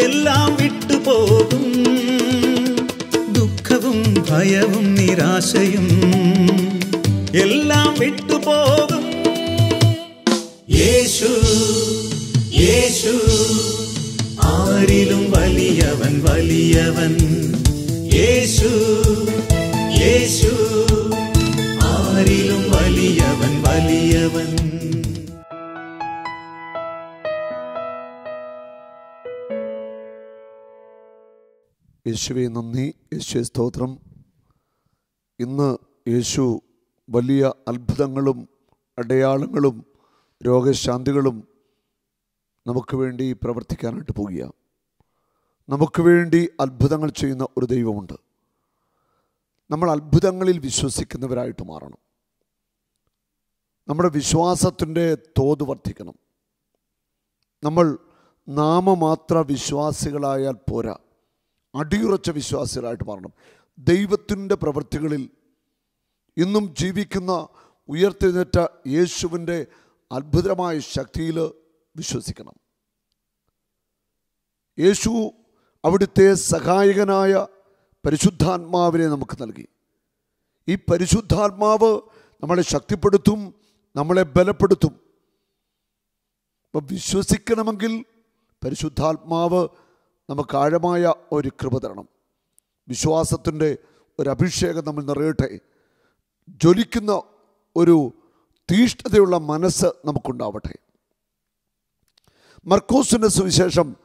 എല്ലാം വിട്ടുപോകും ദുഃഖവും ഭയവും നിരാശയും എല്ലാം വിട്ടുപോകും യേശു യേശു ആരിലും വലിയവൻ വലിയവൻ യേശു യേശു ആരിലും വലിയവൻ വലിയവൻ യേശുവെ നന്ദി. യേശുവെ സ്തോത്രം. ഇന്ന് യേശു വലിയ അത്ഭുതങ്ങളും അടയാളങ്ങളും രോഗശാന്തികളും നമുക്ക് വേണ്ടി പ്രവർത്തിക്കാനായിട്ട് പോകുക. നമുക്ക് വേണ്ടി അത്ഭുതങ്ങൾ ചെയ്യുന്ന ഒരു ദൈവമുണ്ട്. നമ്മൾ അത്ഭുതങ്ങളിൽ വിശ്വസിക്കുന്നവരായിട്ട് മാറണം. നമ്മുടെ വിശ്വാസത്തിന്റെ തോത് വർദ്ധിക്കണം. നമ്മൾ നാമമാത്ര വിശ്വാസികളായാൽ പോരാ. അടിയുറച്ച വിശ്വാസികളായിട്ട് മാറണം. ദൈവത്തിന്റെ പ്രവൃത്തികളിൽ ഇന്നും ജീവിക്കുന്ന ഉയർത്തെഴുന്നേറ്റ യേശുവിന്റെ അത്ഭുതമായ ശക്തിയിൽ വിശ്വസിക്കണം. യേശു അവിടുത്തെ സഹായകനായ പരിശുദ്ധാത്മാവിനെ നമുക്ക് നൽകി. ഈ പരിശുദ്ധാത്മാവ് നമ്മളെ ശക്തിപ്പെടുത്തും നമ്മളെ ബലപ്പെടുത്തും. അപ്പം വിശ്വസിക്കണമെങ്കിൽ പരിശുദ്ധാത്മാവ് നമുക്ക് ആഴമായ ഒരു കൃപ തരണം. വിശ്വാസത്തിന്റെ ഒരു അഭിഷേകം നമ്മൾ നിറയട്ടെ. ജ്വലിക്കുന്ന ഒരു തീഷ്ണതയുള്ള മനസ്സ് നമുക്കുണ്ടാവട്ടെ. മർക്കോസിന്റെ സുവിശേഷം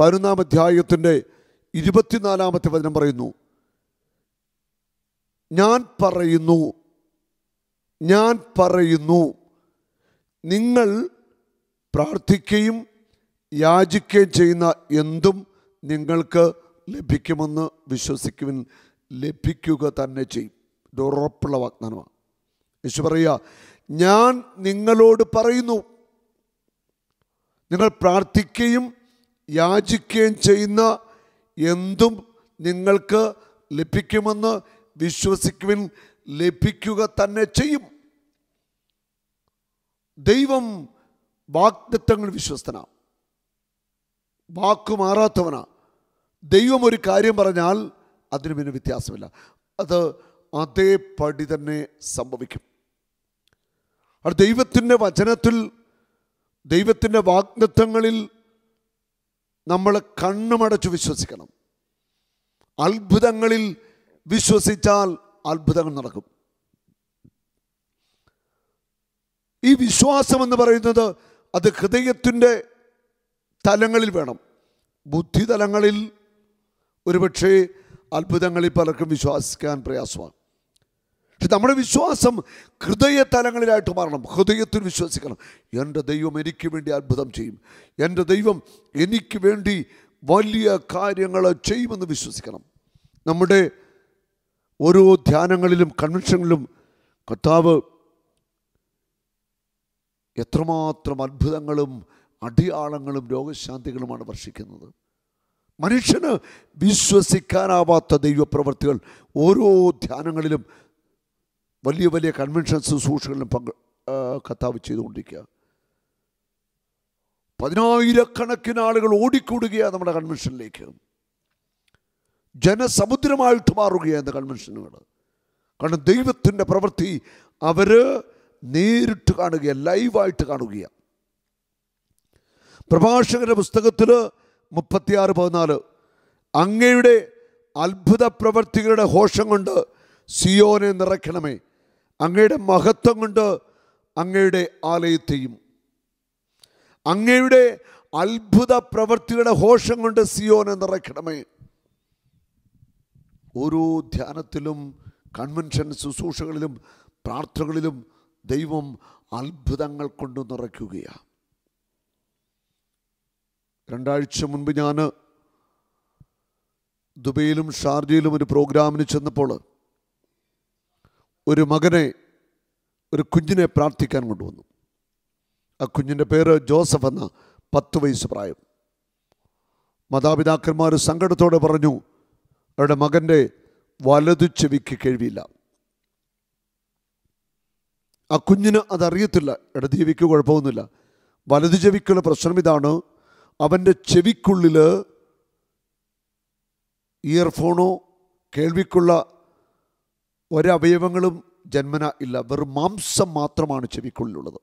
പതിനൊന്നാം അധ്യായത്തിന്റെ ഇരുപത്തിനാലാമത്തെ വചനം പറയുന്നു. ഞാൻ പറയുന്നു ഞാൻ പറയുന്നു നിങ്ങൾ പ്രാർത്ഥിക്കുകയും യാചിക്കുകയും ചെയ്യുന്ന എന്തും നിങ്ങൾക്ക് ലഭിക്കുമെന്ന് വിശ്വസിക്കുവിൻ. ലഭിക്കുക തന്നെ ചെയ്യും. ഇത് ഉറപ്പുള്ള വാഗ്ദാനമാണ്. യേശു പറയുക ഞാൻ നിങ്ങളോട് പറയുന്നു. നിങ്ങൾ പ്രാർത്ഥിക്കുകയും യാചിക്കുകയും ചെയ്യുന്ന എന്തും നിങ്ങൾക്ക് ലഭിക്കുമെന്ന് വിശ്വസിക്കുവിൻ. ലഭിക്കുക തന്നെ ചെയ്യും. ദൈവം വാഗ്ദത്തങ്ങൾ വിശ്വസ്തനാണ് വാക്കു മാറാത്തവനാ ദൈവം ഒരു കാര്യം പറഞ്ഞാൽ അതിന് പിന്നെ വ്യത്യാസമില്ല. അത് അതേപടി തന്നെ സംഭവിക്കും. അത് ദൈവത്തിന്റെ വചനത്തിൽ ദൈവത്തിന്റെ വാഗ്ദത്വങ്ങളിൽ നമ്മൾ കണ്ണുമടച്ചു വിശ്വസിക്കണം. അത്ഭുതങ്ങളിൽ വിശ്വസിച്ചാൽ അത്ഭുതങ്ങൾ നടക്കും. ഈ വിശ്വാസം എന്ന് പറയുന്നത് അത് ഹൃദയത്തിന്റെ തലങ്ങളിൽ വേണം. ബുദ്ധിതലങ്ങളിൽ ഒരുപക്ഷെ അത്ഭുതങ്ങളിൽ പലർക്കും വിശ്വസിക്കാൻ പ്രയാസമാണ് പക്ഷെ നമ്മുടെ വിശ്വാസം ഹൃദയ തലങ്ങളിലായിട്ട് മാറണം. ഹൃദയത്തിൽ വിശ്വസിക്കണം. എന്റെ ദൈവം എനിക്ക് വേണ്ടി അത്ഭുതം ചെയ്യും. എന്റെ ദൈവം എനിക്ക് വേണ്ടി വലിയ കാര്യങ്ങൾ ചെയ്യുമെന്ന് വിശ്വസിക്കണം. നമ്മുടെ ഓരോ ധ്യാനങ്ങളിലും കൺവെൻഷനിലും കർത്താവ് എത്രമാത്രം അത്ഭുതങ്ങളും അടിയാളങ്ങളും രോഗശാന്തികളുമാണ് വർഷിക്കുന്നത്. മനുഷ്യന് വിശ്വസിക്കാനാവാത്ത ദൈവപ്രവർത്തികൾ ഓരോ ധ്യാനങ്ങളിലും വലിയ വലിയ കൺവെൻഷൻ ശുശ്രൂഷകളിലും പങ്ക് കത്താവ് ചെയ്തുകൊണ്ടിരിക്കുക. പതിനായിരക്കണക്കിന് ആളുകൾ ഓടിക്കൂടുകയാണ് നമ്മുടെ കൺവെൻഷനിലേക്ക് ജനസമുദ്രമായിട്ട് മാറുകയാണ് കൺവെൻഷനുകൾ കാരണം ദൈവത്തിന്റെ പ്രവൃത്തി അവർ നേരിട്ട് കാണുകയാണ് ലൈവായിട്ട് കാണുകയാണ് പ്രഭാഷകരുടെ പുസ്തകത്തിൽ മുപ്പത്തിയാറ് പതിനാല്. അങ്ങയുടെ അത്ഭുത പ്രവർത്തികളുടെ ഘോഷം കൊണ്ട് സിയോനെ നിറയ്ക്കണമേ. അങ്ങയുടെ മഹത്വം കൊണ്ട് അങ്ങയുടെ ആലയത്തെയും. അങ്ങയുടെ അത്ഭുത പ്രവർത്തികളുടെ ഘോഷം കൊണ്ട് സിയോനെ നിറയ്ക്കണമേ. ഓരോ ധ്യാനത്തിലും കൺവെൻഷൻ ശുശ്രൂഷകളിലും പ്രാർത്ഥനകളിലും ദൈവം അത്ഭുതങ്ങൾ കൊണ്ട് നിറയ്ക്കുകയാണ്. രണ്ടാഴ്ച മുൻപ് ഞാൻ ദുബൈയിലും ഷാർജയിലും ഒരു പ്രോഗ്രാമിന് ചെന്നപ്പോൾ ഒരു മകനെ ഒരു കുഞ്ഞിനെ പ്രാർത്ഥിക്കാൻ കൊണ്ടുവന്നു. ആ കുഞ്ഞിന്റെ പേര് ജോസഫ് എന്ന പത്ത് വയസ്സ് പ്രായം. മാതാപിതാക്കന്മാർ സങ്കടത്തോടെ പറഞ്ഞു അവരുടെ മകന്റെ വലതു ചെവിക്ക് കഴിവില്ല ആ കുഞ്ഞിന് അതറിയത്തില്ല ഇടതീവിക്ക് കുഴപ്പമൊന്നുമില്ല. വലതു ചെവിക്കുള്ള പ്രശ്നം ഇതാണ് അവന്റെ ചെവിക്കുള്ളിൽ ഇയർഫോണോ കേൾവിക്കുള്ള ഒരവയവങ്ങളും ജന്മന ഇല്ല. വെറും മാംസം മാത്രമാണ് ചെവിക്കുള്ളിലുള്ളത്.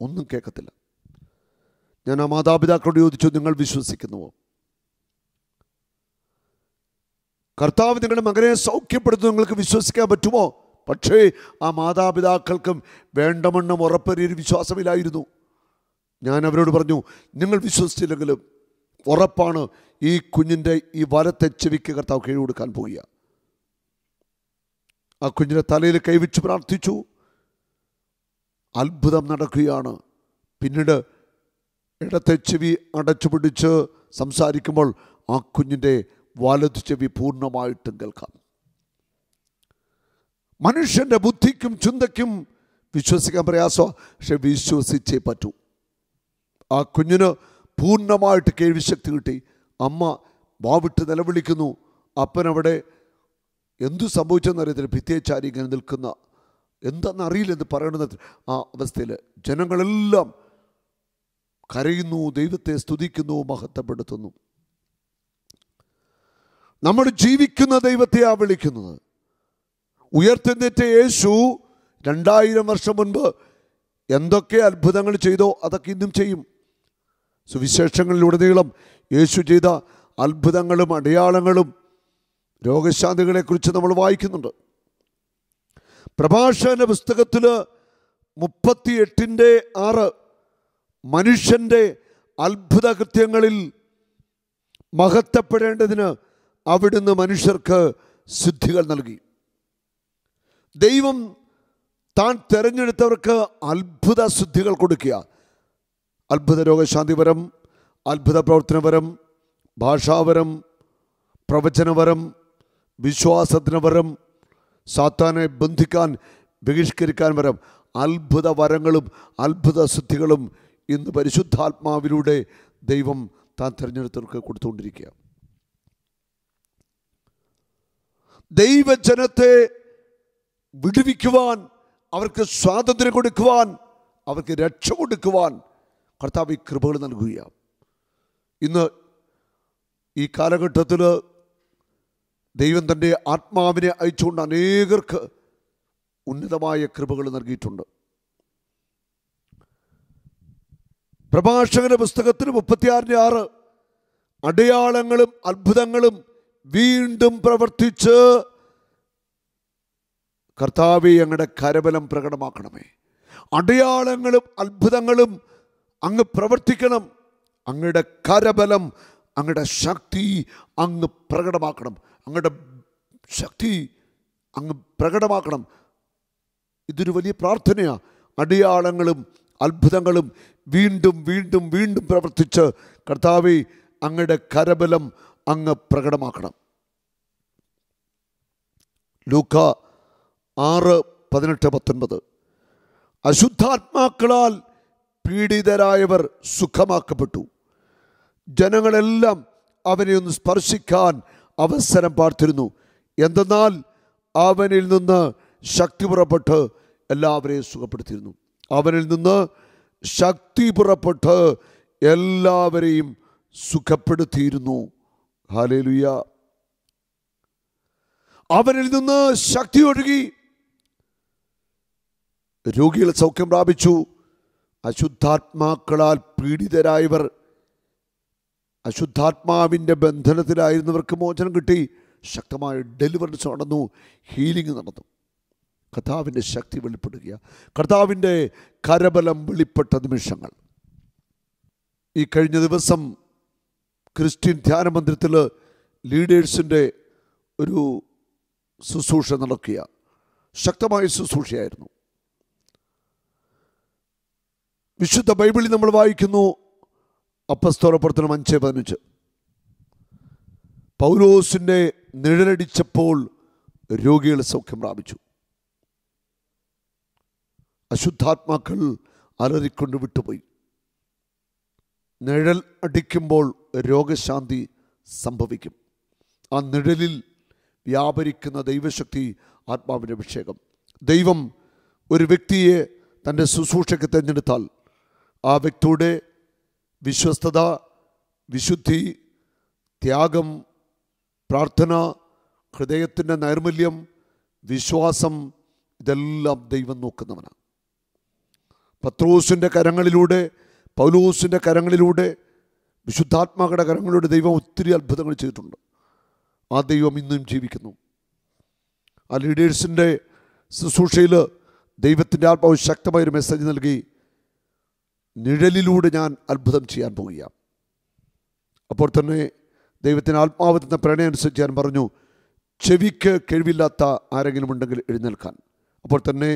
ഒന്നും കേൾക്കത്തില്ല. ഞാൻ ആ മാതാപിതാക്കളോട് ചോദിച്ചു നിങ്ങൾ വിശ്വസിക്കുന്നുവോ? കർത്താവ് നിങ്ങളുടെ മകനെ സൗഖ്യപ്പെടുത്തുന്നു. നിങ്ങൾക്ക് വിശ്വസിക്കാൻ പറ്റുമോ? പക്ഷേ ആ മാതാപിതാക്കൾക്കും വേണ്ടമണ്ണം ഉറപ്പൊരു വിശ്വാസമില്ലായിരുന്നു. ഞാൻ അവരോട് പറഞ്ഞു നിങ്ങൾ വിശ്വസിച്ചില്ലെങ്കിലും ഉറപ്പാണ് ഈ കുഞ്ഞിന്റെ ഈ വലത്തെ ചെവിക്ക് കർത്താവ് കീഴ് കൊടുക്കാൻ പോവുക ആ കുഞ്ഞിന്റെ തലയിൽ കൈവച്ച് പ്രാർത്ഥിച്ചു. അത്ഭുതം നടക്കുകയാണ്. പിന്നീട് ഇടത്തെ ചെവി അടച്ചു പിടിച്ച് സംസാരിക്കുമ്പോൾ ആ കുഞ്ഞിന്റെ വലതു ചെവി പൂർണമായിട്ടും കേൾക്കാം. മനുഷ്യന്റെ ബുദ്ധിക്കും ചിന്തയ്ക്കും വിശ്വസിക്കാൻ പ്രയാസോ പക്ഷെ വിശ്വസിച്ചേ പറ്റൂ. ആ കുഞ്ഞിന് പൂർണമായിട്ട് കേൾവിശക്തി കിട്ടി. അമ്മ വാവിട്ട് നിലവിളിക്കുന്നു. അപ്പനവിടെ എന്തു സംഭവിച്ചെന്നറിയത്തില്ല. ഭിത്തിയച്ചാരി ഇങ്ങനെ നിൽക്കുന്ന. എന്താണെന്നറിയില്ല എന്ന് പറയണത് ആ അവസ്ഥയിൽ ജനങ്ങളെല്ലാം കരയുന്നു ദൈവത്തെ സ്തുതിക്കുന്നു മഹത്വപ്പെടുത്തുന്നു. നമ്മൾ ജീവിക്കുന്ന ദൈവത്തെയാ വിളിക്കുന്നത്. ഉയർത്തെഴുന്നേറ്റ യേശു രണ്ടായിരം വർഷം മുൻപ് എന്തൊക്കെ അത്ഭുതങ്ങൾ ചെയ്തോ അതൊക്കെ ഇന്നും ചെയ്യും. സുവിശേഷങ്ങളിലുടനീളം യേശു ചെയ്ത അത്ഭുതങ്ങളും അടയാളങ്ങളും രോഗശാന്തികളെക്കുറിച്ച് നമ്മൾ വായിക്കുന്നുണ്ട്. പ്രഭാഷകന്റെ പുസ്തകത്തിൽ മുപ്പത്തി എട്ടിന്റെ ആറ് മനുഷ്യന്റെ അത്ഭുത കൃത്യങ്ങളിൽ മഹത്വപ്പെടേണ്ടതിന് അവിടുന്ന് മനുഷ്യർക്ക് സിദ്ധികൾ നൽകി. ദൈവം താൻ തിരഞ്ഞെടുത്തവർക്ക് അത്ഭുത സിദ്ധികൾ കൊടുക്കുക. അത്ഭുത രോഗശാന്തിപരം അത്ഭുത പ്രവർത്തനപരം ഭാഷാപരം പ്രവചനപരം വിശ്വാസത്തിന് വരം സാത്താനെ ബന്ധിക്കാൻ ബഹിഷ്കരിക്കാൻ വരം. അത്ഭുത വരങ്ങളും അത്ഭുത സിദ്ധികളും ഇന്ന് പരിശുദ്ധാത്മാവിലൂടെ ദൈവം താൻ തിരഞ്ഞെടുത്തവർക്ക് കൊടുത്തുകൊണ്ടിരിക്കുക ദൈവജനത്തെ വിടുവിക്കുവാൻ അവർക്ക് സ്വാതന്ത്ര്യം കൊടുക്കുവാൻ അവർക്ക് രക്ഷ കൊടുക്കുവാൻ കർത്താവ് ഈ കൃപകൾ നൽകുകയാണ്. ഇന്ന് ഈ കാലഘട്ടത്തിൽ ദൈവം തന്റെ ആത്മാവിനെ അയച്ചുകൊണ്ട് അനേകർക്ക് ഉന്നതമായ കൃപകൾ നൽകിയിട്ടുണ്ട്. പ്രഭാഷകന്റെ പുസ്തകത്തിൽ മുപ്പത്തിയാറിന്റെ ആറ് അടയാളങ്ങളും അത്ഭുതങ്ങളും വീണ്ടും പ്രവർത്തിച്ച് കർത്താവെ ഞങ്ങളുടെ കരബലം പ്രകടമാക്കണമേ. അടയാളങ്ങളും അത്ഭുതങ്ങളും അങ്ങ് പ്രവർത്തിക്കണം. അങ്ങയുടെ കരബലം അങ്ങയുടെ ശക്തി അങ്ങ് പ്രകടമാക്കണം. അങ്ങയുടെ ശക്തി അങ്ങ് പ്രകടമാക്കണം. ഇതൊരു വലിയ പ്രാർത്ഥനയാണ് അടയാളങ്ങളും അത്ഭുതങ്ങളും വീണ്ടും വീണ്ടും വീണ്ടും പ്രവർത്തിച്ച് കർത്താവെ അങ്ങയുടെ കരബലം അങ്ങ് പ്രകടമാക്കണം. ലൂക്ക ആറ് പതിനെട്ട് പത്തൊൻപത്. അശുദ്ധാത്മാക്കളാൽ പീഡിതരായവർ സുഖമാക്കപ്പെട്ടു. ജനങ്ങളെല്ലാം അവനെ ഒന്ന് സ്പർശിക്കാൻ അവസരം പാർത്തിരുന്നു. എന്തെന്നാൽ അവനിൽ നിന്ന് ശക്തി പുറപ്പെട്ട് എല്ലാവരെയും സുഖപ്പെടുത്തിയിരുന്നു. അവനിൽ നിന്ന് ശക്തി പുറപ്പെട്ട് എല്ലാവരെയും സുഖപ്പെടുത്തിയിരുന്നു. ഹാലേലുയ അവനിൽ നിന്ന് ശക്തി ഒഴുകി. രോഗികൾ സൗഖ്യം പ്രാപിച്ചു. അശുദ്ധാത്മാക്കളാൽ പീഡിതരായവർ അശുദ്ധാത്മാവിന്റെ ബന്ധനത്തിലായിരുന്നവർക്ക് മോചനം കിട്ടി. ശക്തമായ ഡെലിവറൻസ് നടന്നു. ഹീലിംഗ് നടന്നു. കർത്താവിന്റെ ശക്തി വെളിപ്പെടുക കർത്താവിന്റെ കരബലം വെളിപ്പെട്ട നിമിഷങ്ങൾ. ഈ കഴിഞ്ഞ ദിവസം ക്രിസ്ത്യൻ ധ്യാന മന്ദിരത്തിൽ ലീഡേഴ്സിന്റെ ഒരു ശുശ്രൂഷ നടക്കുക ശക്തമായ ശുശ്രൂഷയായിരുന്നു. വിശുദ്ധ ബൈബിളിൽ നമ്മൾ വായിക്കുന്നു. അപ്പസ്തോലപ്രവർത്തനം അഞ്ച് പതിനഞ്ച്. പൗലോസിന്റെ നിഴലടിച്ചപ്പോൾ രോഗികൾ സൗഖ്യം പ്രാപിച്ചു. അശുദ്ധാത്മാക്കൾ അലറിക്കൊണ്ട് വിട്ടുപോയി. നിഴൽ അടിക്കുമ്പോൾ രോഗശാന്തി സംഭവിക്കും. ആ നിഴലിൽ വ്യാപരിക്കുന്ന ദൈവശക്തി ആത്മാവിന്റെ അഭിഷേകം. ദൈവം ഒരു വ്യക്തിയെ തന്റെ ശുശ്രൂഷയ്ക്ക് തിരഞ്ഞെടുത്താൽ ആ വ്യക്തിയുടെ വിശ്വസ്തത വിശുദ്ധി ത്യാഗം പ്രാർത്ഥന ഹൃദയത്തിന്റെ നൈർമല്യം വിശ്വാസം ഇതെല്ലാം ദൈവം നോക്കുന്നവനാണ് പത്രോസിന്റെ കരങ്ങളിലൂടെ പൗലോസിന്റെ കരങ്ങളിലൂടെ വിശുദ്ധാത്മാക്കളുടെ കരങ്ങളിലൂടെ ദൈവം ഒത്തിരി അത്ഭുതങ്ങൾ ചെയ്തിട്ടുണ്ട്. ആ ദൈവം ഇന്നും ജീവിക്കുന്നു. ആ ലീഡേഴ്സിന്റെ ശുശ്രൂഷയിൽ ദൈവത്തിന്റെ ആത്മാവ് ശക്തമായൊരു മെസ്സേജ് നൽകി. നിഴലിലൂടെ ഞാൻ അത്ഭുതം ചെയ്യാൻ പോവുകയാണ്. അപ്പോൾ തന്നെ ദൈവത്തിന് ആത്മാവ് തന്ന പ്രണയം അനുസരിച്ച് ഞാൻ പറഞ്ഞു ചെവിക്ക് കഴിവില്ലാത്ത ആരെങ്കിലും ഉണ്ടെങ്കിൽ എഴുന്നേൽക്കാൻ. അപ്പോൾ തന്നെ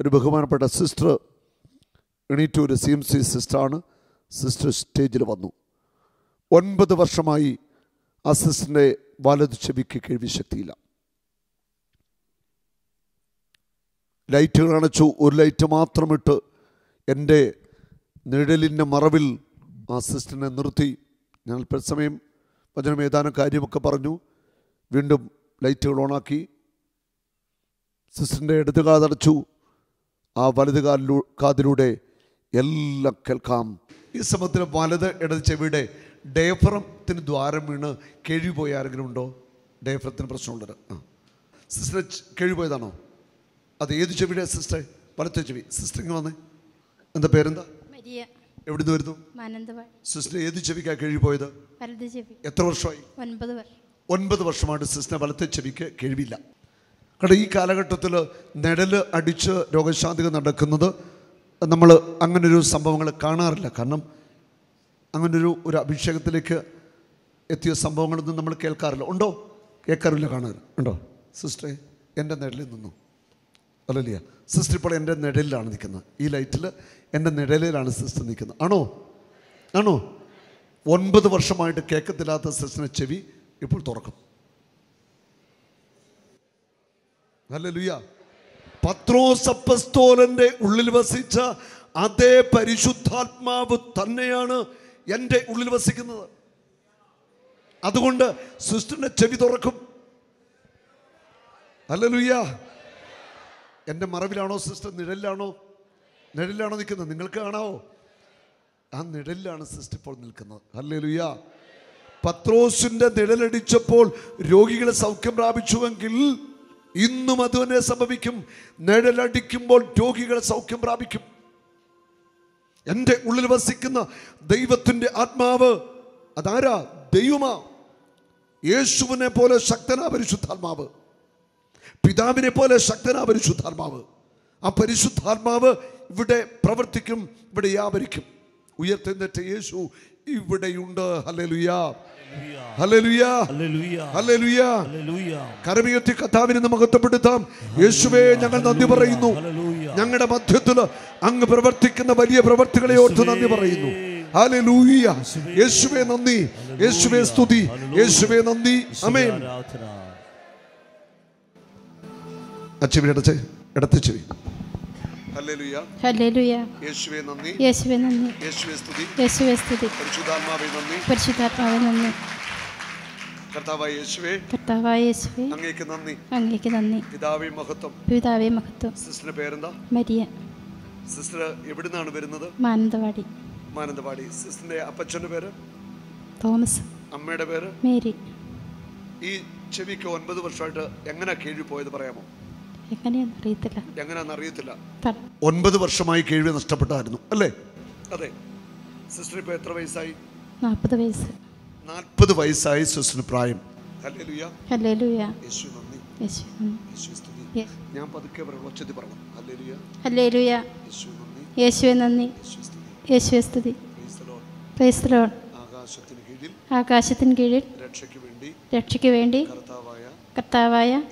ഒരു ബഹുമാനപ്പെട്ട സിസ്റ്റർ എണീറ്റ് ഒരു സി എം സി സിസ്റ്ററാണ് സിസ്റ്റർ സ്റ്റേജിൽ വന്നു. ഒൻപത് വർഷമായി ആ സിസ്റ്ററിന്റെ വലത് ചെവിക്ക് കേൾവി ശക്തിയില്ല. ലൈറ്റുകൾ അണച്ചു ഒരു ലൈറ്റ് മാത്രമിട്ട് എന്റെ നിഴലിന്റെ മറവിൽ ആ സിസ്റ്ററിനെ നിർത്തി. ഞാൻ തത്സമയം വചനം ഏതാനും കാര്യമൊക്കെ പറഞ്ഞു. വീണ്ടും ലൈറ്റുകൾ ഓണാക്കി. സിസ്റ്ററിന്റെ ഇടത് കാതടച്ചു ആ വലത് കാലിലൂ കാതിലൂടെ എല്ലാം കേൾക്കാം. ഈ സമയത്തിൽ വലത് ഇടത് ചെവിയുടെ ഡേഫറത്തിന് ദ്വാരം വീണ് കിഴിപോയ ആരെങ്കിലും ഉണ്ടോ? ഡേഫറത്തിന് പ്രശ്നമുള്ളത് ആ. സിസ്റ്റർ കിഴിപോയതാണോ അത് ഏത് ചെവിയുടെ സിസ്റ്റർ വലത്തെ ചെവി. സിസ്റ്റർ ഇങ്ങനെ വന്നേ? എന്താ പേരെന്താ? എവിടുന്ന് വരുന്നു? സിസ്റ്റർ ഏത് ചെവിക്കാ കിഴിപോയത് പോയത് എത്ര വർഷമായി? ഒൻപത് വർഷമായിട്ട് സിസ്റ്റർ വലത്തെ ചെവിക്ക് കഴിവില്ല. കാരണം ഈ കാലഘട്ടത്തിൽ നിഴൽ അടിച്ച് രോഗശാന്തി നടക്കുന്നത് നമ്മൾ അങ്ങനൊരു സംഭവങ്ങൾ കാണാറില്ല. കാരണം അങ്ങനൊരു ഒരു അഭിഷേകത്തിലേക്ക് എത്തിയ സംഭവങ്ങളൊന്നും നമ്മൾ കേൾക്കാറില്ല. ഉണ്ടോ? കേൾക്കാറില്ല കാണാറില്ല. ഉണ്ടോ? സിസ്റ്ററെ എന്റെ നിഴലിൽ നിന്നു. അല്ലല്ല സിസ്റ്റർ ഇപ്പോൾ എന്റെ നിഴലിലാണ് നിൽക്കുന്നത്. ഈ ലൈറ്റിൽ എന്റെ നിഴലിലാണ് സിസ്റ്റർ നിൽക്കുന്നത്. ആണോ? ആണോ? ഒൻപത് വർഷമായിട്ട് കേൾക്കത്തില്ലാത്ത സിസ്റ്ററിനെ ചെവി ഇപ്പോൾ തുറക്കും. നല്ല ലുയ പത്രോസപ്പസ്തോലന്റെ ഉള്ളിൽ വസിച്ച അതേ പരിശുദ്ധാത്മാവ് തന്നെയാണ് എന്റെ ഉള്ളിൽ വസിക്കുന്നത്. അതുകൊണ്ട് സിസ്റ്ററിന്റെ ചെവി തുറക്കും. ഹല്ലേലൂയ എന്റെ മറവിലാണോ സിസ്റ്റർ? നിഴലിലാണോ? നിഴലിലാണോ നിൽക്കുന്നത്? നിങ്ങൾക്ക് കാണാവോ? ആ നിഴലിലാണ് സിസ്റ്റർ ഇപ്പോൾ നിൽക്കുന്നത്. ഹല്ലേലൂയ. പത്രോസിന്റെ നിഴലടിച്ചപ്പോൾ രോഗികളെ സൗഖ്യം പ്രാപിച്ചുവെങ്കിൽ ഇന്നും അത് തന്നെ സംഭവിക്കും. നിഴലടിക്കുമ്പോൾ രോഗികളെ സൗഖ്യം പ്രാപിക്കും. എന്റെ ഉള്ളിൽ വസിക്കുന്ന ദൈവത്തിന്റെ ആത്മാവ് അതാരാ? ദൈവമാ. യേശുവിനെ പോലെ ശക്തനാ പരിശുദ്ധാത്മാവ്. പിതാവിനെ പോലെ ശക്തനാ പരിശുദ്ധാത്മാവ്. ആ പരിശുദ്ധാത്മാവ് ഇവിടെ പ്രവർത്തിക്കും ഇവിടെ വ്യാപരിക്കും. ഉയർത്തെന്നിട്ട് യേശു ഇവിടെയുണ്ട്. Hallelujah. കരമുയർത്തി കഥാവിനെ മഹത്വപ്പെടുത്താം യേശുവേ ഞങ്ങൾ നന്ദി പറയുന്നു. ഞങ്ങളുടെ മധ്യത്തിൽ അങ്ങ് പ്രവർത്തിക്കുന്ന വലിയ പ്രവർത്തികളെ ഓർത്ത് നന്ദി പറയുന്നു. യേശുവേ നന്ദി. യേശുവേ സ്തുതി. യേശുവേ നന്ദി. അമേൻ ആരാധന അടച്ച് ചെവി. ഹല്ലേലൂയ. യേശുവേ നന്ദി. യേശുവേ നന്ദി. യേശുവേ സ്തുതി. യേശുവേ സ്തുതി. പരിശുദ്ധാത്മാവേ നന്ദി. പരിശുദ്ധാത്മാവെ നന്ദി. കർത്താവായ യേശുവേ കർത്താവായ യേശുവേ അങ്ങേക്ക് നന്ദി. അങ്ങേക്ക് നന്ദി. പിതാവേ മഹത്വം. പിതാവേ മഹത്വം. സിസ്റ്ററിന്റെ പേരെന്താ? മരിയ. സിസ്റ്റർ എവിടുന്നാണ് വരുന്നത്? മാനന്തവാടി. മാനന്തവാടി. സിസ്റ്ററിന്റെ അപ്പച്ചന്റെ പേര്? തോമസ്. അമ്മയുടെ പേര്? മേരി. ഈ ചെവിക്ക് ഒൻപത് വർഷമായിട്ട് എങ്ങനെ കേൾവി പോയത് പറയാമോ? എങ്ങനെയാണെന്ന് അറിയത്തില്ല. ഒൻപത് വർഷമായി കേൾവി നഷ്ടപ്പെട്ടായിരുന്നു അല്ലേ? അതെ. സിസ്റ്റർ ഇപ്പൊ എത്ര വയസ്സായി? നാൽപ്പത് വയസ്സ്. നാൽപ്പത് വയസ്സായി സിസ്റ്ററിന് പ്രായം. ഞാൻ പതുക്കെ പറഞ്ഞു പറഞ്ഞു. ആകാശത്തിന് കീഴിൽ ആകാശത്തിന് കീഴിൽ രക്ഷയ്ക്ക് വേണ്ടി രക്ഷയ്ക്ക് വേണ്ടി കർത്താവായ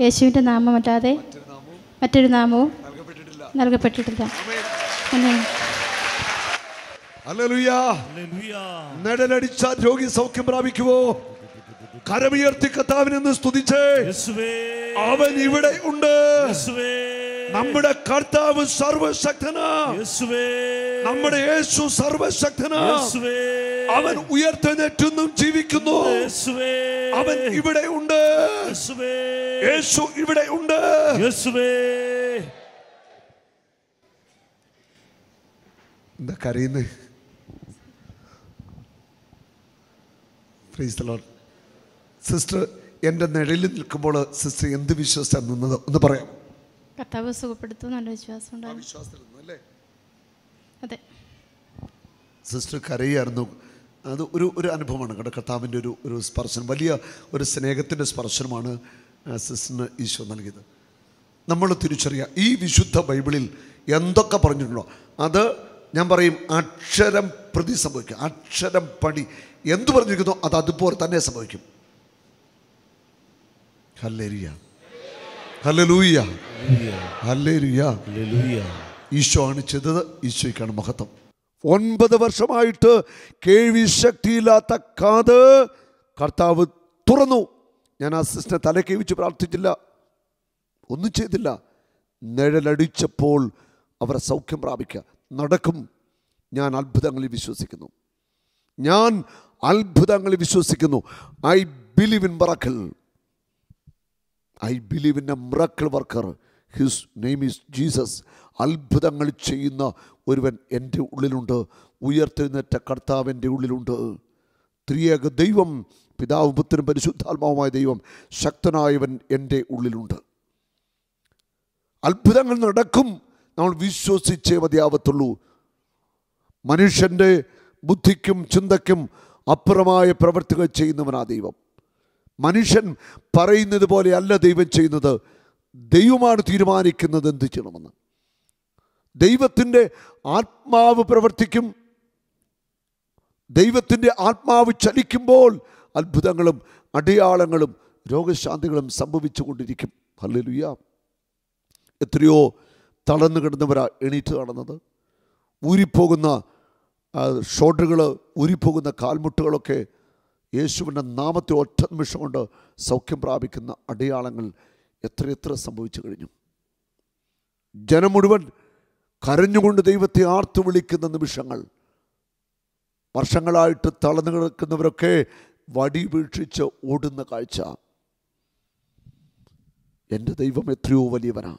യേശുവിന്റെ നാമമല്ലാതെ മറ്റൊരു നാമവും മറ്റൊരു നാമവും നൽകപ്പെട്ടിട്ടില്ല നിഴലടിച്ച രോഗി സൗഖ്യം പ്രാപിക്കുവോ? കരമുയർത്തി കർത്താവിനെന്ന് സ്തുതിച്ചേ. യേശുവേ. അവൻ ഇവിടെ ഉണ്ട്. യേശുവേ. നമ്മുടെ കർത്താവ് സർവശക്തനാ. യേശുവേ. നമ്മുടെ യേശു സർവശക്തനാ. യേശുവേ. അവൻ ഉയർത്തെഴുന്നേറ്റെന്നും ജീവിക്കുന്നു. യേശുവേ. അവൻ ഇവിടെ ഉണ്ട്. യേശുവേ. യേശു ഇവിടെ ഉണ്ട്. യേശുവേ. എന്താ കരയുന്നേ? Praise the സിസ്റ്റർ എന്റെ നിഴലിൽ നിൽക്കുമ്പോൾ സിസ്റ്റർ എന്ത് വിശ്വസിച്ചാണ് നിന്നത്? ഒന്ന് പറയാം കർത്താവ് സുഖപ്പെടുത്തും. നല്ല വിശ്വാസം അതെ. സിസ്റ്റർ കരയായിരുന്നു. അത് ഒരു ഒരു അനുഭവമാണ്. കേട്ടോ കർത്താവിന്റെ ഒരു ഒരു സ്പർശനം വലിയ ഒരു സ്നേഹത്തിന്റെ സ്പർശനമാണ് സിസ്റ്റിന് സിസ്റ്ററിന് ഈശോ നൽകിയത്. നമ്മൾ തിരിച്ചറിയുക ഈ വിശുദ്ധ ബൈബിളിൽ എന്തൊക്കെ പറഞ്ഞിട്ടുണ്ടോ? അത് ഞാൻ പറയും അക്ഷരം പ്രതി സംഭവിക്കും. അക്ഷരം പടി. എന്ത് പറഞ്ഞിരിക്കുന്നു? അത് അതുപോലെ തന്നെ സംഭവിക്കും. ഹല്ലേരിയ ഹല്ലേലൂയ. ഹല്ലേലൂയ. ഈശോ ആണ് ചെയ്തത് ഈശോയ്ക്കാണ് മഹത്വം. ഒൻപത് വർഷമായിട്ട് കേൾവി ശക്തിയില്ലാത്ത കാത് കർത്താവ് തുറന്നു. ഞാൻ ആ സിസ്റ്റിനെ തലക്കൈ വെച്ച് പ്രാർത്ഥിച്ചില്ല. ഒന്നും ചെയ്തില്ല. നിഴലടിച്ചപ്പോൾ അവരെ സൗഖ്യം പ്രാപിക്കുക. നടക്കും. ഞാൻ അത്ഭുതങ്ങളിൽ വിശ്വസിക്കുന്നു. ഞാൻ അത്ഭുതങ്ങളിൽ വിശ്വസിക്കുന്നു. I believe in miracle I believe in a miracle worker his name is Jesus അത്ഭുതങ്ങൾ ചെയ്യുന്ന ഒരുവൻ എന്റെ ഉള്ളിലുണ്ട് ഉയർത്തെഴുന്നേറ്റ കർത്താവിന്റെ ഉള്ളിലുണ്ട്. ത്രിയേക ദൈവം പിതാവും പുത്രനും പരിശുദ്ധാത്മാവുമായ ദൈവം ശക്തനായവൻ എന്റെ ഉള്ളിലുണ്ട്. അത്ഭുതങ്ങൾ നടക്കും നമ്മൾ വിശ്വസിച്ചേ മതിയാവത്തുള്ളൂ. മനുഷ്യന്റെ ബുദ്ധിക്കും ചിന്തയ്ക്കും അപ്പുറമായ പ്രവർത്തികൾ ചെയ്യുന്നവനാ ദൈവം. മനുഷ്യൻ പറയുന്നത് പോലെയല്ല ദൈവം ചെയ്യുന്നത്. ദൈവമാണ് തീരുമാനിക്കുന്നത് എന്ത് ചെയ്യണമെന്ന്. ദൈവത്തിന്റെ ആത്മാവ് പ്രവർത്തിക്കും. ദൈവത്തിന്റെ ആത്മാവ് ചലിക്കുമ്പോൾ അത്ഭുതങ്ങളും അടയാളങ്ങളും രോഗശാന്തികളും സംഭവിച്ചു കൊണ്ടിരിക്കും. ഹല്ലേലൂയ. എത്രയോ തളർന്നു കിടന്നവരാ എണീറ്റ് നടന്നത്. ഊരിപ്പോകുന്ന ഷോൾഡറുകൾ ഊരിപ്പോകുന്ന കാൽമുട്ടുകളൊക്കെ യേശുവിന്റെ നാമത്തെ ഒറ്റ നിമിഷം കൊണ്ട് സൗഖ്യം പ്രാപിക്കുന്ന അടയാളങ്ങൾ എത്രയെത്ര സംഭവിച്ചു കഴിഞ്ഞു. ജനം മുഴുവൻ കരഞ്ഞുകൊണ്ട് ദൈവത്തെ ആർത്തു വിളിക്കുന്ന നിമിഷങ്ങൾ. വർഷങ്ങളായിട്ട് തളർന്നു കിടക്കുന്നവരൊക്കെ വടി വീക്ഷിച്ച് ഓടുന്ന കാഴ്ച. എന്റെ ദൈവം എത്രയോ വലിയവനാ.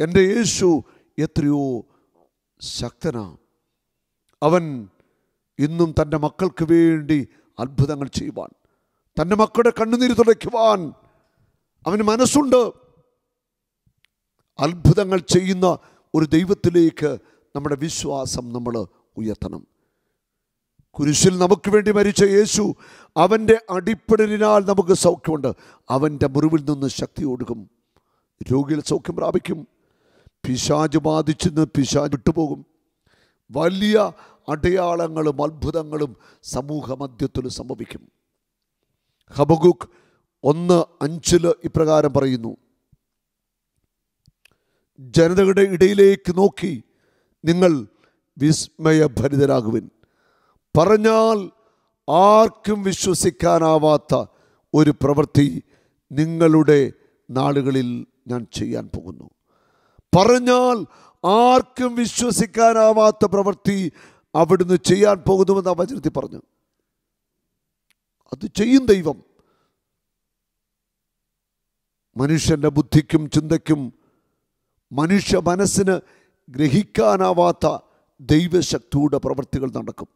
എന്റെ യേശു എത്രയോ ശക്തനാ. അവൻ ഇന്നും തന്റെ മക്കൾക്ക് വേണ്ടി അത്ഭുതങ്ങൾ ചെയ്യുവാൻ തന്റെ മക്കളുടെ കണ്ണുനീര് തുടയ്ക്കുവാൻ അവന് മനസ്സുണ്ട്. അത്ഭുതങ്ങൾ ചെയ്യുന്ന ഒരു ദൈവത്തിലേക്ക് നമ്മുടെ വിശ്വാസം നമ്മൾ ഉയർത്തണം. കുരിശിൽ നമുക്ക് വേണ്ടി മരിച്ച യേശു അവന്റെ അടിപ്പടലിനാൽ നമുക്ക് സൗഖ്യമുണ്ട്. അവന്റെ മുറിവിൽ നിന്ന് ശക്തി ഒടുക്കും രോഗികൾ സൗഖ്യം പ്രാപിക്കും. പിശാജ് ബാധിച്ചെന്ന് പിശാജ് വിട്ടുപോകും. വലിയ അടയാളങ്ങളും അത്ഭുതങ്ങളും സമൂഹ മധ്യത്തിൽ സംഭവിക്കും. ഹബഗുക്ക് ഒന്ന് അഞ്ചിൽ ഇപ്രകാരം പറയുന്നു. ജനതയുടെ ഇടയിലേക്ക് നോക്കി നിങ്ങൾ വിസ്മയഭരിതരാകുവിൻ. പറഞ്ഞാൽ ആർക്കും വിശ്വസിക്കാനാവാത്ത ഒരു പ്രവൃത്തി നിങ്ങളുടെ നാളുകളിൽ ഞാൻ ചെയ്യാൻ പോകുന്നു. പറഞ്ഞാൽ ആർക്കും വിശ്വസിക്കാനാവാത്ത പ്രവൃത്തി അവിടുന്ന് ചെയ്യാൻ പോകുന്നുവെന്ന് ആ വചനത്തിൽ പറഞ്ഞു. അത് ചെയ്യും ദൈവം. മനുഷ്യന്റെ ബുദ്ധിക്കും ചിന്തയ്ക്കും മനുഷ്യ മനസ്സിന് ഗ്രഹിക്കാനാവാത്ത ദൈവശക്തിയുടെ പ്രവൃത്തികൾ നടക്കും.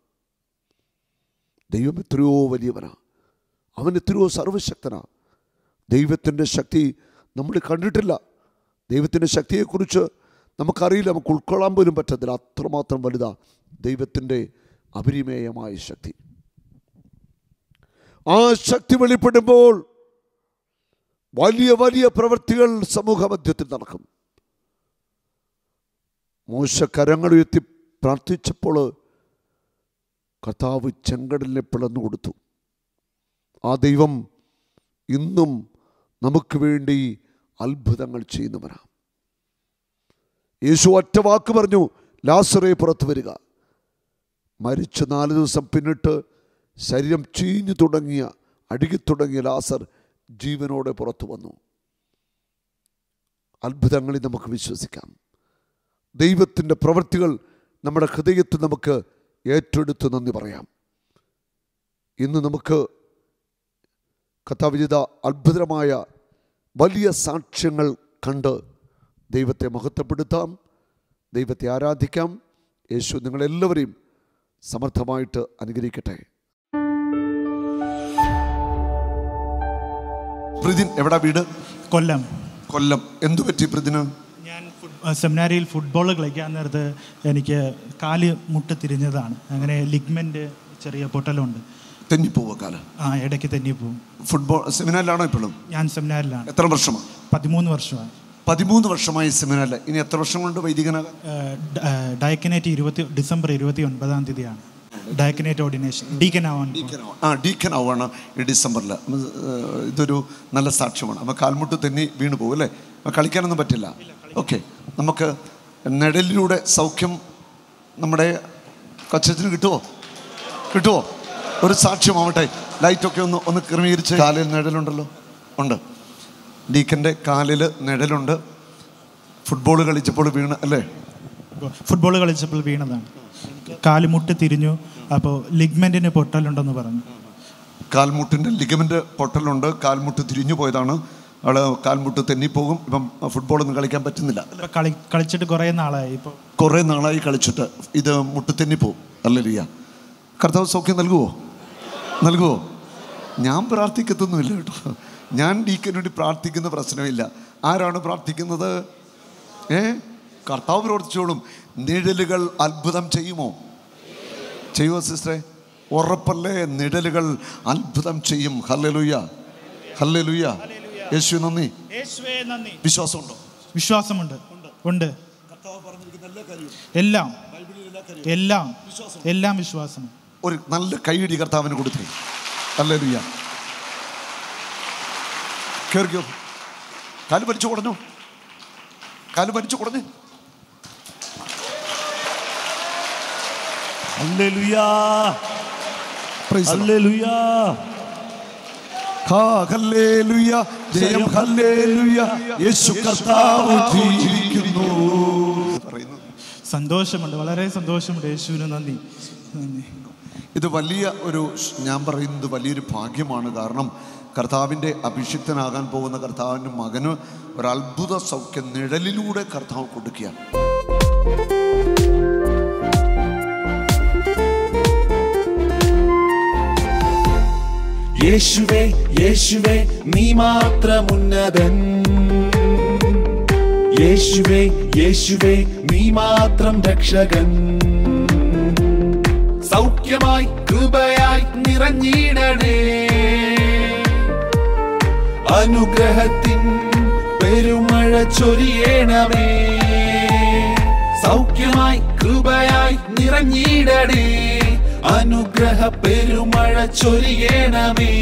ദൈവം എത്രയോ വലിയവനാ. അവൻ എത്രയോ സർവശക്തനാ. ദൈവത്തിന്റെ ശക്തി നമ്മൾ കണ്ടിട്ടില്ല. ദൈവത്തിന്റെ ശക്തിയെക്കുറിച്ച് നമുക്കറിയില്ല. നമുക്ക് ഉൾക്കൊള്ളാൻ പോലും പറ്റത്തില്ല. അത്രമാത്രം വലുതാ ദൈവത്തിന്റെ അപരിമേയമായ ശക്തി. ആ ശക്തി വെളിപ്പെടുമ്പോൾ വലിയ വലിയ പ്രവൃത്തികൾ സമൂഹമധ്യത്തിൽ നടക്കും. മോശ കരങ്ങൾ ഉയർത്തി പ്രാർത്ഥിച്ചപ്പോൾ കർത്താവ് ചെങ്കടലിനെ പിളർന്നു കൊടുത്തു. ആ ദൈവം ഇന്നും നമുക്ക് വേണ്ടി അത്ഭുതങ്ങൾ ചെയ്യുന്നവനാണ് യേശു ഒറ്റ വാക്ക് പറഞ്ഞു ലാസറെ പുറത്തു വരിക. മരിച്ച് നാല് ദിവസം പിന്നിട്ട് ശരീരം ചീഞ്ഞു തുടങ്ങിയ അടുകിത്തുടങ്ങിയ തുടങ്ങിയ ലാസർ ജീവനോടെ പുറത്തു വന്നു. അത്ഭുതങ്ങളിൽ നമുക്ക് വിശ്വസിക്കാം. ദൈവത്തിന്റെ പ്രവൃത്തികൾ നമ്മുടെ ഹൃദയത്തിൽ നമുക്ക് ഏറ്റെടുത്ത് നന്ദി പറയാം. ഇന്ന് നമുക്ക് കഥാവിജിത അത്ഭുതമായ വലിയ സാക്ഷ്യങ്ങൾ കണ്ട് ദൈവത്തെ മഹത്വപ്പെടുത്താം ദൈവത്തെ ആരാധിക്കാം. യേശു നിങ്ങളെല്ലാവരെയും സമർത്ഥമായിട്ട് അനുഗ്രഹിക്കട്ടെ. പ്രിതിൻ എവിടെ വീട്? കൊല്ലം. കൊല്ലം. എന്തു പറ്റി പ്രതിന്? സെമിനാരിയിൽ ഫുട്ബോൾ കളിക്കാൻ നേരത്ത് എനിക്ക് കാൽ മുട്ട് തിരിഞ്ഞതാണ്. അങ്ങനെ ലിഗ്മെന്റ് ചെറിയ പൊട്ടലുണ്ട്. തെന്നിപ്പോവുക കാലം? ആ ഇടയ്ക്ക് തെന്നിപ്പോവും. ഫുട്ബോൾ സെമിനാറിലാണോ ഇപ്പോഴും? ഞാൻ സെമിനാറിലാണ് എത്ര വർഷമാണ് പതിമൂന്ന് വർഷമാണ് പതിമൂന്ന് വർഷമായി സെമിനാറിൽ ഇനി എത്ര വർഷം കൊണ്ട് വൈദികനാകാൻ? ഡയക്കനേറ്റ് ഇരുപത്തി ഡിസംബർ ഇരുപത്തി ഒൻപതാം തീയതിയാണ്. ഡയക്കനേറ്റ് ഓർഡിനേഷൻ ഡീക്കനാവാൻ ആ ഡീക്കൻ ആവാണ് ഈ ഡിസംബറിൽ ഇതൊരു നല്ല സാക്ഷ്യമാണ്. അപ്പോൾ കാൽമുട്ട് തെന്നി വീണ് പോകും അല്ലേ? അപ്പം കളിക്കാനൊന്നും പറ്റില്ല. ഓക്കെ. നമുക്ക് നെടലിലൂടെ സൗഖ്യം നമ്മുടെ കൊച്ചത്തിന് കിട്ടുമോ കിട്ടുമോ ഒരു സാക്ഷ്യമാവട്ടെ. ലൈറ്റൊക്കെ ഒന്ന് ഒന്ന് ക്രമീകരിച്ച്. കാലിൽ നിഴലുണ്ടല്ലോ. ഉണ്ട്. ഡീക്കന്റെ കാലിൽ നിഴലുണ്ട്. ഫുട്ബോൾ കളിച്ചപ്പോൾ വീണ് അല്ലേ? ഫുട്ബോൾ കളിച്ചപ്പോൾ വീണതാണ്. കാൽ മുട്ട് തിരിഞ്ഞു. അപ്പോൾ ലിഗ്മെന്റിന് പൊട്ടലുണ്ടെന്ന് പറഞ്ഞു. കാൽമുട്ടിന്റെ ലിഗമെന്റ് പൊട്ടലുണ്ട്. കാൽമുട്ട് തിരിഞ്ഞു പോയതാണ്. അവൾ കാൽമുട്ട് തെന്നിപ്പോകും. ഇപ്പം ഫുട്ബോളൊന്നും കളിക്കാൻ പറ്റുന്നില്ല. കളി കളിച്ചിട്ട് കുറേ നാളായി ഇപ്പോൾ കുറേ നാളായി കളിച്ചിട്ട് ഇത് മുട്ട് തെന്നിപ്പോവും അല്ലല്ലിയ കർത്താവ് സൗഖ്യം നൽകുമോ നൽകുമോ ഞാൻ പ്രാർത്ഥിക്കത്തൊന്നുമില്ല കേട്ടോ. ഞാൻ ഡീക്കന് വേണ്ടി പ്രാർത്ഥിക്കുന്ന പ്രശ്നമില്ല. ആരാണ് പ്രാർത്ഥിക്കുന്നത്? ഏ? കർത്താവ് പ്രവർത്തിച്ചോളും. നിഴലുകൾ അത്ഭുതം ചെയ്യുമോ? ചെയ്യുമോ സിസ്റ്ററെ? ഉറപ്പല്ലേ? നിഴലുകൾ അത്ഭുതം ചെയ്യും. ഹല്ലേലൂയ. ഹല്ലേലൂയ. യേശു നന്ദി. വിശ്വാസമുണ്ടോ? വിശ്വാസമുണ്ട്. ഉണ്ട്. എല്ലാം എല്ലാം. എല്ലാം വിശ്വാസം. ഒരു നല്ല കൈയടി കർത്താവിന് കൊടുത്തേ. ഹല്ലേലൂയ. കേറിക്കോ. കാൽ വലിച്ചു കുടഞ്ഞോ. കാൽ വലിച്ചു കുടഞ്ഞേ. ജയം ഹല്ലേലൂയ, യേശു കർത്താവ് ജീവിക്കുന്നു പറയുന്നു. സന്തോഷമുണ്ട് വളരെ സന്തോഷമുണ്ട് യേശുവിന് നന്ദി. നന്ദി. ഇത് വലിയ ഒരു ഞാൻ പറയുന്നത് വലിയൊരു ഭാഗ്യമാണ്. കാരണം കർത്താവിന്റെ അഭിഷിക്തനാകാൻ പോകുന്ന കർത്താവിന്റെ മകന് ഒരു അത്ഭുത സൗഖ്യം നിഴലിലൂടെ കർത്താവ് കൊടുക്കുകയാണ്. യേശുവേ യേശുവേ നീ മാത്രം ഉന്നതൻ യേശുവേ യേശുവേ നീ മാത്രം രക്ഷകൻ. സൗഖ്യമായി കൃപയായി നിറഞ്ഞിടണേ. അനുഗ്രഹത്തിൻ പെരുമഴ ചൊരിയണമേ. സൗഖ്യമായി കൃപയായി നിറഞ്ഞിടണേ. അനുഗ്രഹ പെരുമഴ ചൊരിയണമേ.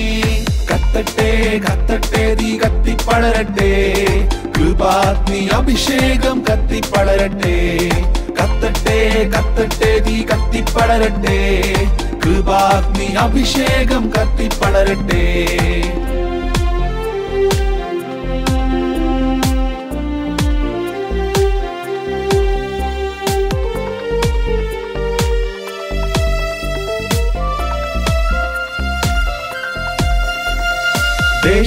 കത്തട്ടെ കത്തട്ടെ തീ കത്തിപ്പളരട്ടെ കൃപാഗ്നി അഭിഷേകം കത്തിപ്പളരട്ടെ കത്തട്ടെ കത്തട്ടെ തീ കത്തിപ്പളരട്ടെ കൃപാഗ്നി അഭിഷേകം കത്തിപ്പളരട്ടെ